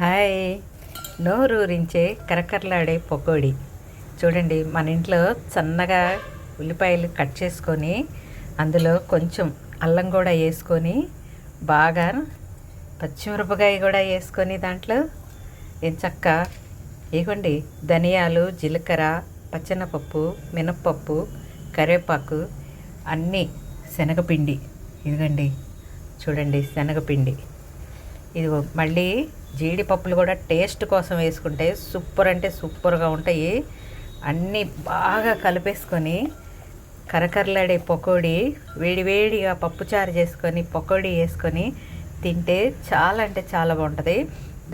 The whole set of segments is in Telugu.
హాయ్. నోరూరించే కరకరలాడే పకోడీ. చూడండి మన ఇంట్లో సన్నగా ఉల్లిపాయలు కట్ చేసుకొని అందులో కొంచెం అల్లం కూడా వేసుకొని బాగా పచ్చిమిరపకాయ కూడా వేసుకొని దాంట్లో ఏం చక్క? ఇవ్వండి ధనియాలు జీలకర్ర పచ్చనపప్పు మినప్పప్పు కరివేపాకు అన్నీ శనగపిండి. ఇదిగండి చూడండి శనగపిండి. ఇది మళ్ళీ జీడిపప్పులు కూడా టేస్ట్ కోసం వేసుకుంటే సూపర్ అంటే సూపర్గా ఉంటాయి. అన్నీ బాగా కలిపేసుకొని కరకరలాడే పకోడీ వేడివేడిగా పప్పుచారు చేసుకొని పకోడీ వేసుకొని తింటే చాలా అంటే చాలా బాగుంటుంది.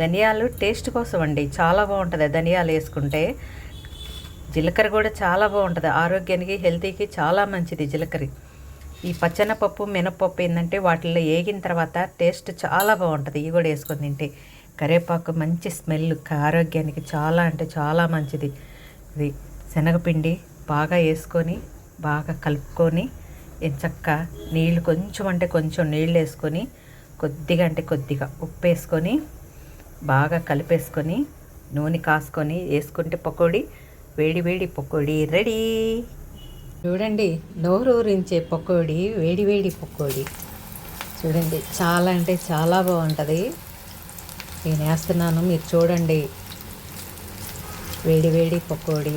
ధనియాలు టేస్ట్ కోసం అండి చాలా బాగుంటుంది ధనియాలు వేసుకుంటే. జీలకర్ర కూడా చాలా బాగుంటుంది ఆరోగ్యానికి హెల్తీకి చాలా మంచిది జీలకర్ర. ఈ పచ్చనపప్పు మినపప్పు ఏంటంటే వాటిల్లో వేగిన తర్వాత టేస్ట్ చాలా బాగుంటుంది. ఇవి కూడా వేసుకొని తింటే కరివేపాకు మంచి స్మెల్ ఆరోగ్యానికి చాలా అంటే చాలా మంచిది. ఇది శనగపిండి బాగా వేసుకొని బాగా కలుపుకొని ఎంచక్క నీళ్ళు కొంచెం అంటే కొంచెం నీళ్ళు వేసుకొని కొద్దిగా అంటే కొద్దిగా ఉప్పు వేసుకొని బాగా కలిపేసుకొని నూనె కాసుకొని వేసుకుంటే పకోడీ వేడి వేడి పకోడీ రెడీ. చూడండి నోరూరించే పకోడీ వేడివేడి పకోడీ. చూడండి చాలా అంటే చాలా బాగుంటుంది. నేను వేస్తున్నాను మీరు చూడండి. వేడివేడి పకోడీ.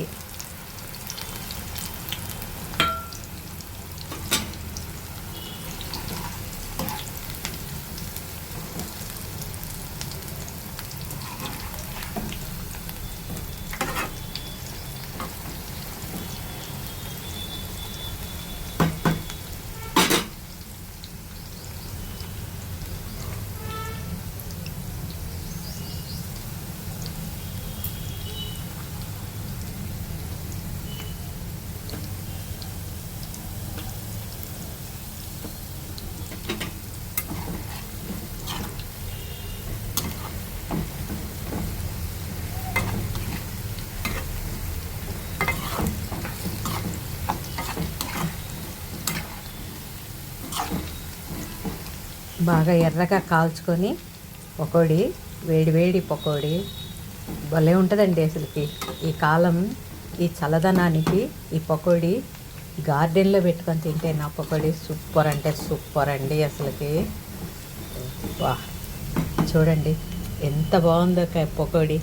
బాగా ఎర్రగా కాల్చుకొని పకోడీ వేడివేడి పకోడీ. భలే ఉంటుందండి అసలుకి. ఈ కాలం ఈ చల్లదనానికి ఈ పకోడీ గార్డెన్లో పెట్టుకొని తింటే నా పకోడీ సూపర్ అంటే సూపర్ అండి అసలుకి. వా చూడండి ఎంత బాగుందో పకోడీ.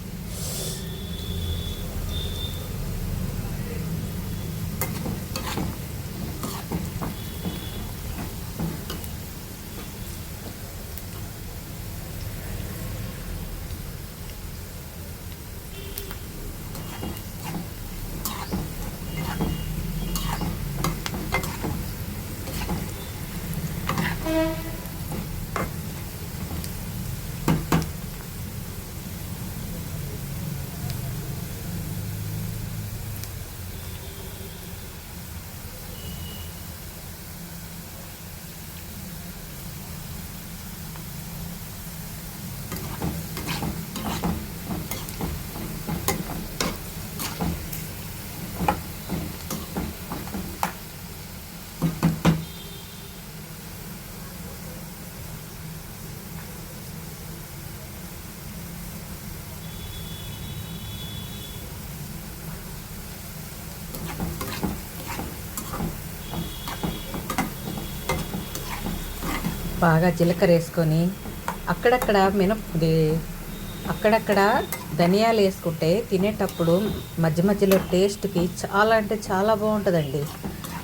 బాగా జీలకర్ర వేసుకొని అక్కడక్కడ మినప్ అక్కడక్కడ ధనియాలు వేసుకుంటే తినేటప్పుడు మధ్య మధ్యలో టేస్ట్కి చాలా అంటే చాలా బాగుంటుందండి.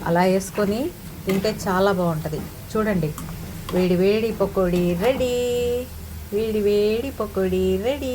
అలా వేసుకొని తింటే చాలా బాగుంటుంది. చూడండి. వేడి వేడి పకోడీ రెడీ. వేడి వేడి పకోడీ రెడీ.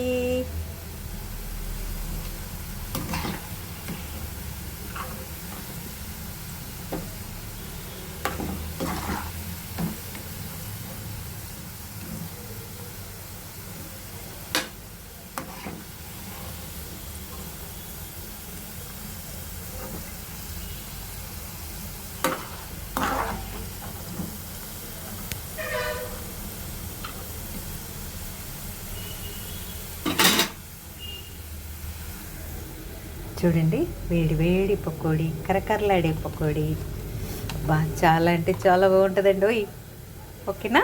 చూడండి వేడి వేడి పకోడీ కరకరలాడే పకోడీ. బా చాలా అంటే చాలా బాగుంటుందండి ఓయ్. ఓకేనా?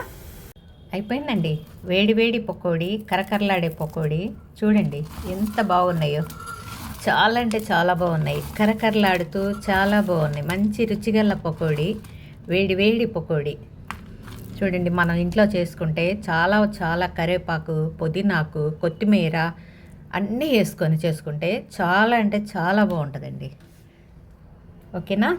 అయిపోయిందండి. వేడి వేడి పకోడీ కరకరలాడే పకోడీ. చూడండి ఎంత బాగున్నాయో. చాలా అంటే చాలా బాగున్నాయి. కరకరలాడుతూ చాలా బాగున్నాయి. మంచి రుచిగల పకోడీ వేడి వేడి పకోడీ. చూడండి మనం ఇంట్లో చేసుకుంటే చాలా చాలా కరివేపాకు పుదీనాకు కొత్తిమీర అన్నీ వేసుకొని చేసుకుంటే చాలా అంటే చాలా బాగుంటుందండి. ఓకేనా?